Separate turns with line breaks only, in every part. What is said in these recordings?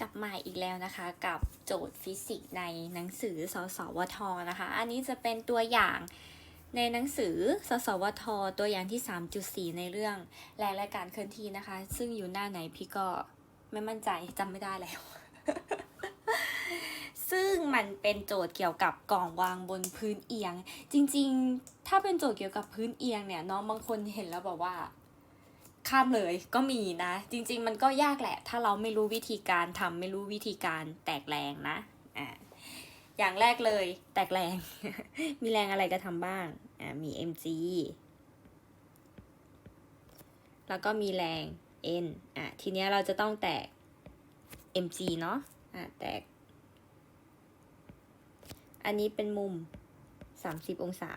กลับมาอีกแล้วนะคะกับโจทย์ฟิสิกส์ในหนังสือสสวทนะคะ อันนี้จะเป็นตัวอย่างในหนังสือสสวท ตัวอย่างที่ 3.4 ในเรื่องแรงและการเคลื่อนที่นะคะ ซึ่งอยู่หน้าไหนพี่ก็ไม่มั่นใจจำไม่ได้แล้ว ซึ่งมันเป็นโจทย์เกี่ยวกับกล่องวางบนพื้นเอียง จริง ๆ ถ้าเป็นโจทย์เกี่ยวกับพื้นเอียงเนี่ยน้องบางคนเห็นแล้วแบบว่า ข้ามเลยก็มีนะ จริง ๆ มันก็ยากแหละ ถ้าเราไม่รู้วิธีการทำไม่รู้วิธีการแตกแรงนะอ่าอย่างแรกเลยแตกแรง มีแรงอะไรก็ทำบ้างอ่ามี mg แล้วก็มีแรง n อะทีเนี้ยเราจะต้องแตก mg เนาะอะแตก อันนี้เป็นมุม 30 องศา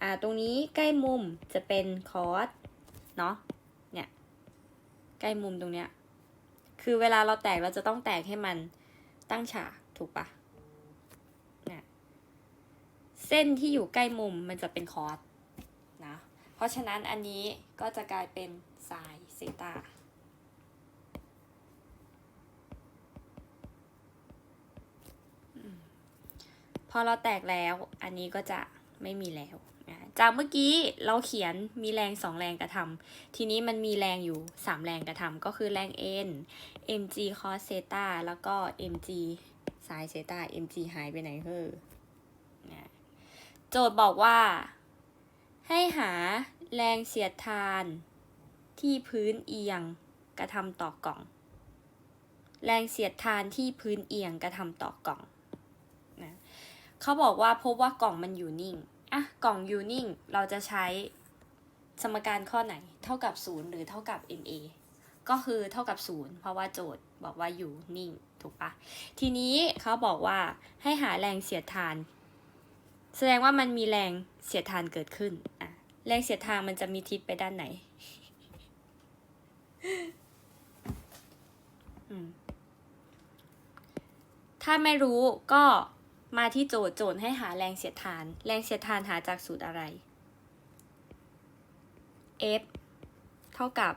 อ่าตรงนี้ใกล้มุมจะเป็นคอสเนาะ ใกล้มุมตรงเนี้ย คือเวลาเราแตกเราจะต้องแตกให้มันตั้งฉากถูกปะเนี่ยเส้นที่อยู่ใกล้มุมมันจะเป็นคอร์สนะ เพราะฉะนั้นอันนี้ก็จะกลายเป็นไซน์เซตาพอเราแตกแล้วอันนี้ก็จะไม่มีแล้ว จากเมื่อกี้เราเขียนมีแรงสองแรงกระทำทีนี้มันมีแรงอยู่สามแรงกระทำก็คือแรง n mg cos เซตาแล้วก็ mg sin เซตา mg หายไปไหนเฮ้อโจทย์บอกว่า ให้หาแรงเสียดทานที่พื้นเอียงกระทำต่อกล่อง แรงเสียดทานที่พื้นเอียงกระทำต่อกล่องนะเขาบอกว่าพบว่ากล่องมันอยู่นิ่ง อะกล่องยูนิ่งเราจะใช้สมการข้อไหน เท่ากับ 0 หรือเท่ากับ ma ก็คือเท่ากับ 0 เพราะว่าโจทย์บอกว่าอยู่นิ่ง ถูกปะทีนี้เขาบอกว่าให้หาแรงเสียดทาน แสดงว่ามันมีแรงเสียดทานเกิดขึ้นอะแรงเสียดทานมันจะมีทิศไปด้านไหนถ้าไม่รู้ก็ มาที่โจทย์โจทย์ให้หาแรงเสียดทาน แรงเสียดทานหาจากสูตรอะไร F เท่ากับ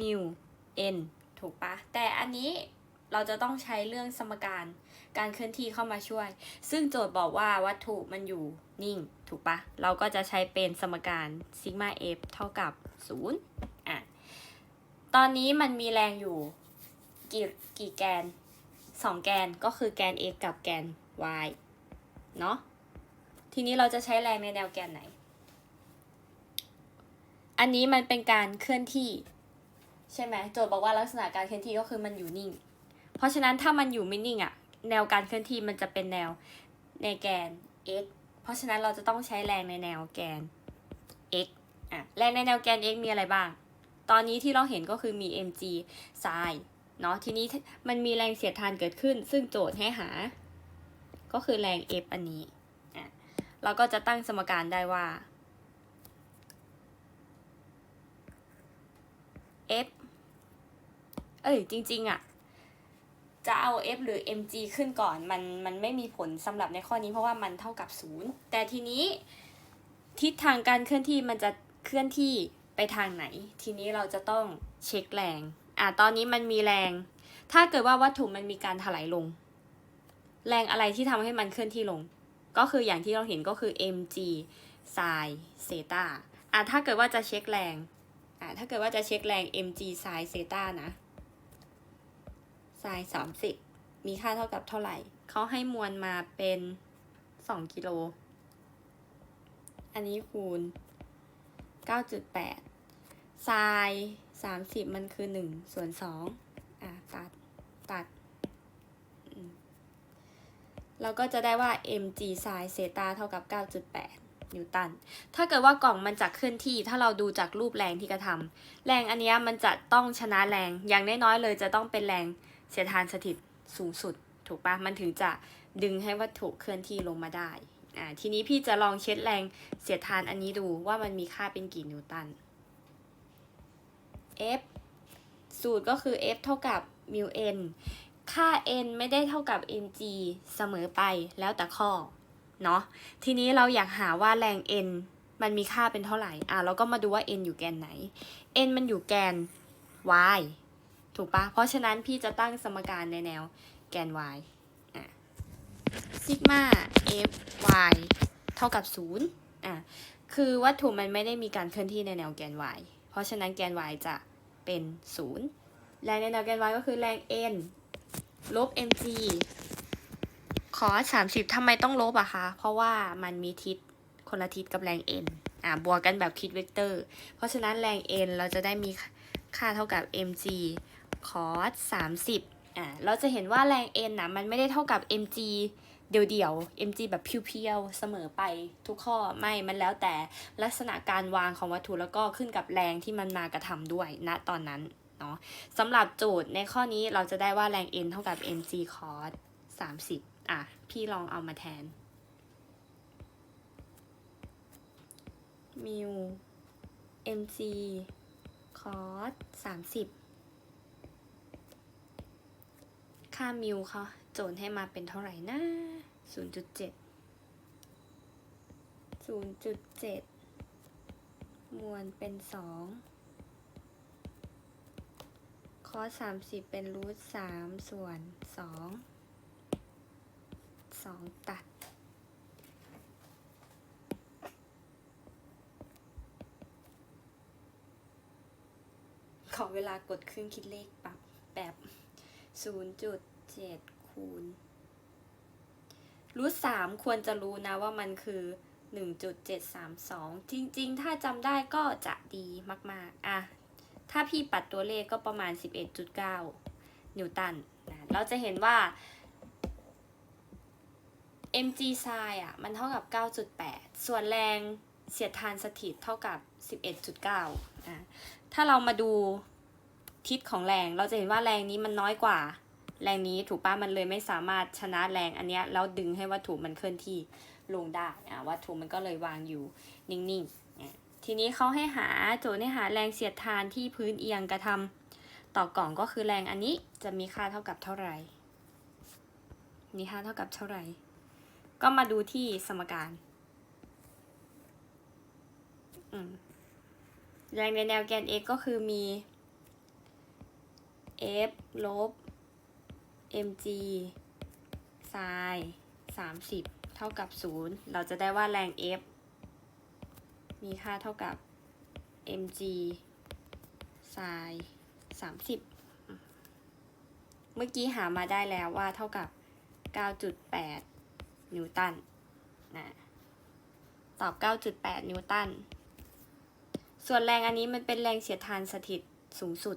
mu n ถูกปะแต่อันนี้เราจะต้องใช้เรื่องสมการการเคลื่อนที่เข้ามาช่วย ซึ่งโจทย์บอกว่าวัตถุมันอยู่นิ่ง ถูกปะเราก็จะใช้เป็นสมการซิกมา f เท่ากับ 0อะตอนนี้มันมีแรงอยู่ กี่กี่แกนสองแกนก็คือแกน x กับแกน y เนาะทีนี้เราจะใช้แรงในแนวแกนไหน อันนี้มันเป็นการเคลื่อนที่ ใช่ไหมโจทย์บอกว่าลักษณะการเคลื่อนที่ก็คือมันอยู่นิ่ง เพราะฉะนั้นถ้ามันอยู่ไม่นิ่งอะแนวการเคลื่อนที่มันจะเป็นแนวในแกน x เพราะฉะนั้นเราจะต้องใช้แรงในแนวแกน x อะแรงในแนวแกน x มีอะไรบ้าง ตอนนี้ที่เราเห็นก็คือมี mg ไซน์ เนาะทีนี้มันมีแรงเสียดทานเกิดขึ้น ซึ่งโจทย์ให้หา ก็คือแรง F อันนี้อะเราก็จะตั้งสมการได้ว่า F เอ้ยจริง ๆอะจะเอา F หรือ mg ขึ้นก่อนมันมันไม่มีผลสำหรับในข้อนี้เพราะว่ามันเท่ากับ 0 แต่ทีนี้ทิศทางการเคลื่อนที่มันจะเคลื่อนที่ไปทางไหน ทีนี้เราจะต้องเช็คแรง ตอนนี้มันมีแรง ถ้าเกิดว่าวัตถุมันมีการถลายลง แรงอะไรที่ทำให้มันเคลื่อนที่ลง ก็คืออย่างที่เราเห็นก็คือ mg sin เซตาอะถ้าเกิดว่าจะเช็คแรงอะถ้าเกิดว่าจะเช็คแรง mg sin เซตานะ sin สามสิบมีค่าเท่ากับเท่าไหร่ เขาให้มวลมาเป็นสองกิโล อันนี้คูณ9.8 sin สามสิบมันคือหนึ่งส่วนสองอะตัดตัด เราก็จะได้ว่า mg sin เซตาเท่ากับ 9.8 นิวตัน ถ้าเกิดว่ากล่องมันจะเคลื่อนที่ ถ้าเราดูจากรูปแรงที่กระทำแรงอันนี้มันจะต้องชนะแรง อย่างน้อยๆเลยจะต้องเป็นแรงเสียดทานสถิตสูงสุด ถูกปะมันถึงจะดึงให้วัตถุเคลื่อนที่ลงมาได้ อ่า ทีนี้พี่จะลองเช็ดแรงเสียดทานอันนี้ดูว่ามันมีค่าเป็นกี่นิวตัน F สูตรก็คือ F เท่ากับ mu n ค่า n ไม่ได้เท่ากับ mg เสมอไปแล้วแต่ข้อ เนาะ ทีนี้เราอยากหาว่าแรง n มันมีค่าเป็นเท่าไหร่ อะ เราก็มาดูว่า n อยู่แกนไหน n มันอยู่แกน y ถูกปะ เพราะฉะนั้นพี่จะตั้งสมการในแนวแกน y อะซิกมา f y เท่ากับ 0อะ คือวัตถุมันไม่ได้มีการเคลื่อนที่ในแนวแกน y เพราะฉะนั้นแกน y จะเป็น 0 แรงในแนวแกน y ก็คือแรง n ลบ mg คอส30ทำไมต้องลบอะคะ เพราะว่ามันมีทิศคนละทิศกับแรง n อะบวกกันแบบคิดเวกเตอร์ เพราะฉะนั้นแรง n เราจะได้มีค่าเท่ากับ mg cos 30อะเราจะเห็นว่าแรง n นะมันไม่ได้เท่ากับ mg เดี่ยวๆ mg แบบเพียวๆ เสมอไปทุกข้อไม่มันแล้วแต่ลักษณะการวางของวัตถุแล้วก็ขึ้นกับแรงที่มันมากระทำด้วยณตอนนั้นเนาะสำหรับโจทย์ในข้อนี้เราจะได้ว่าแรง n เท่ากับ mg cos 30 อะ พี่ลองเอามาแทนมิว mg cos 30 ค่ามิวเขาโจทย์ให้มาเป็นเท่าไหร่นะ 0.7 0.7 มวลเป็น 2 คอส30 เป็นรูท3ส่วน 2 2 ตัด ขอเวลากดเครื่องคิดเลขปรับแบบ0.7 คูณรูทสามควรจะรู้นะว่ามันคือ1.732จริงๆ ถ้าจำได้ก็จะดีมากๆ อะ ถ้าพี่ปัดตัวเลขก็ประมาณ11.9นิวตันนะเราจะเห็นว่า mg ไซอะ มันเท่ากับ 9.8 ส่วนแรงเสียดทานสถิตเท่ากับ 11.9อะถ้าเรามาดูทิศของแรง เราจะเห็นว่าแรงนี้มันน้อยกว่า แรงนี้ถูกป้ะมันเลยไม่สามารถชนะแรงอันเนี้ยแล้วดึงให้วัตถุมันเคลื่อนที่ลงได้อะวัตถุมันก็เลยวางอยู่นิ่งๆอะทีนี้เขาให้หาโจทย์ให้หาแรงเสียดทานที่พื้นเอียงกระทำต่อกล่องก็คือแรงอันนี้จะมีค่าเท่ากับเท่าไหร่มีค่าเท่ากับเท่าไหร่ ก็มาดูที่สมการแรงในแนวแกน x ก็คือมี f ลบ mg ไซน์30 เท่ากับ 0 เราจะได้ว่าแรง f มีค่าเท่ากับ mg ไซน์30 เมื่อกี้หามาได้แล้วว่าเท่ากับ 9.8 นิวตันนะตอบ 9.8 นิวตัน ส่วนแรงอันนี้มันเป็นแรงเสียดทานสถิตสูงสุด